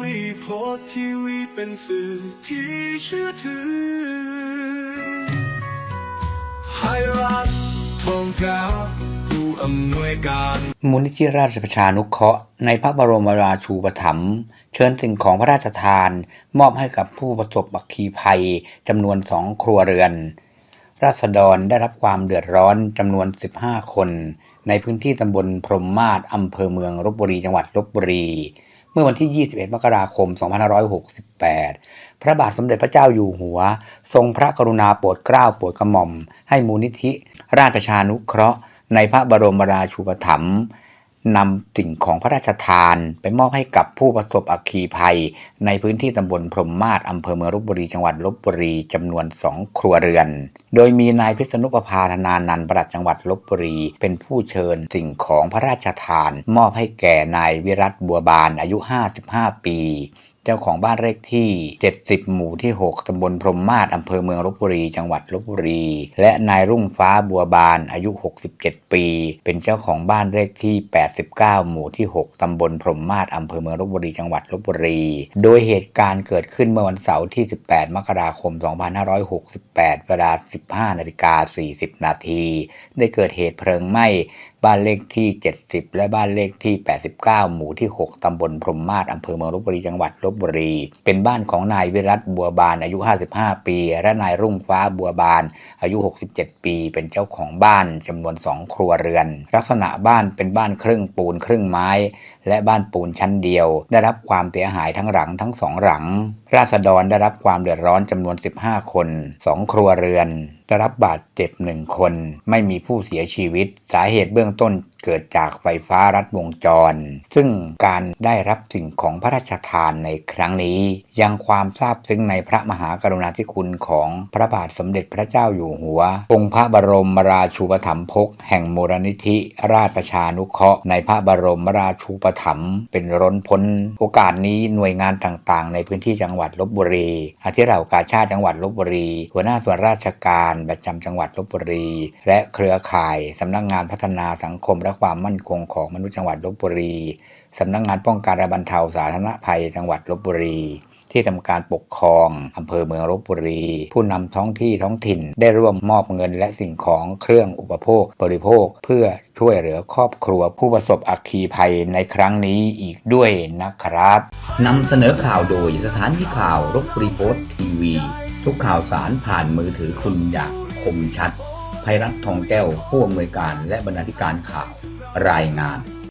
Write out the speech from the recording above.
วีโพสทีวีเป็นสื่อที่เชื่อถือไทยรัฐทองกาผู้อำนวยการมูลนิธิราชประชานุเคราะห์ในพระบรมราชูปถัมภ์เชิญสิ่งของพระราชทาน มอบให้กับผู้ประสบอัคคีภัยจำนวนสองครัวเรือน ราษฎรได้รับความเดือดร้อนจำนวน 15 คน ในพื้นที่ตำบลพรมมาศอำเภอเมืองลบบุรีจังหวัดลบบุรี เมื่อวันที่ 21 มกราคม 2568 พระบาทสมเด็จพระเจ้าอยู่หัว ทรงพระกรุณาโปรดเกล้าโปรดกระหม่อม ให้มูลนิธิ ราชชานุเคราะห์ ในพระบรมราชูปถัมภ์ นำสิ่งของพระราชทานไปมอบให้กับผู้ประสบอัคคีภัย ในพื้นที่ตำบลพรมมาศอำเภอเมืองลบบุรีจังหวัดลบบุรีจำนวนสองครัวเรือน โดยมีนายพิษณุปภาธนานันต์ปลัดจังหวัดลบบุรี เป็นผู้เชิญสิ่งของพระราชทาน มอบให้แก่นายวิรัตบัวบานอายุ 55 ปี เจ้าของบ้านเลขที่ 70 หมู่ที่ 6 ตำบลพรมมาศอำเภอเมืองลบบุรี จังหวัดลบบุรี และนายรุ่งฟ้าบัวบาน อายุ 67 ปี เป็นเจ้าของบ้านเลขที่ 89 หมู่ที่ 6 ตำบลพรมมาศอำเภอเมืองลบบุรี จังหวัดลบบุรี โดยเหตุการณ์เกิดขึ้นเมื่อวันเสาร์ที่ 18 มกราคม 2568 เวลา 15 นาฬิกา 40 นาที ได้เกิดเหตุเพลิงไหม้บ้านเลขที่ 70 และบ้านเลขที่ 89 หมู่ที่ 6 ตำบลพรมมาศอำเภอเมืองลบบุรี จังหวัดลบบุรี เป็นบ้านของนายวิรัตบัวบานอายุ 55 ปี และนายรุ่งฟ้าบัวบานอายุ 67 ปี เป็นเจ้าของบ้านจำนวน2ครัวเรือน ลักษณะบ้านเป็นบ้านครึ่งปูนครึ่งไม้ และบ้านปูนชั้นเดียว ได้รับความเสียหายทั้งหลังทั้งสองหลัง ราษฎรได้รับความเดือดร้อนจำนวน 15 คน2ครัวเรือน ได้รับบาดเจ็บหนึ่งคน ไม่มีผู้เสียชีวิต สาเหตุเบื้องต้น เกิดจากไฟฟ้ารัดวงจร ซึ่งการได้รับสิ่งของพระราชทานในครั้งนี้ ยังความซาบซึ้งในพระมหากรุณาธิคุณของพระบาทสมเด็จพระเจ้าอยู่หัว องค์พระบรมราชูปถัมภกแห่งมูลนิธิราชประชานุเคราะห์ในพระบรมราชูปถัมภ์เป็นร้นพ้น โอกาสนี้หน่วยงานต่างๆ ในพื้นที่จังหวัดลบบุรีอาทิเหล่ากาชาติจังหวัดลบบุรี หัวหน้าส่วนราชการประจำจังหวัดลบบุรี และเครือข่ายสำนักงานพัฒนาสังคมและความมั่นคงของมนุษย์จังหวัดลบบุรีสำนักงานป้องกันและบรรเทาสาธารณภัยจังหวัดลบบุรี ที่ทำการปกครองอำเภอเมืองลบบุรี ผู้นำท้องที่ท้องถิ่นได้ร่วมมอบเงินและสิ่งของเครื่องอุปโภค บริโภค เพื่อช่วยเหลือครอบครัวผู้ประสบอัคคีภัยในครั้งนี้อีกด้วยนะครับนำเสนอข่าวโดยสถานีข่าวลบบุรีโพสต์ทีวี ทุกข่าวสารผ่านมือถือคุณอย่างคมชัด ภัยรัฐทองแก้วผู้อำนวยการและบรรณาธิการข่าวรายงาน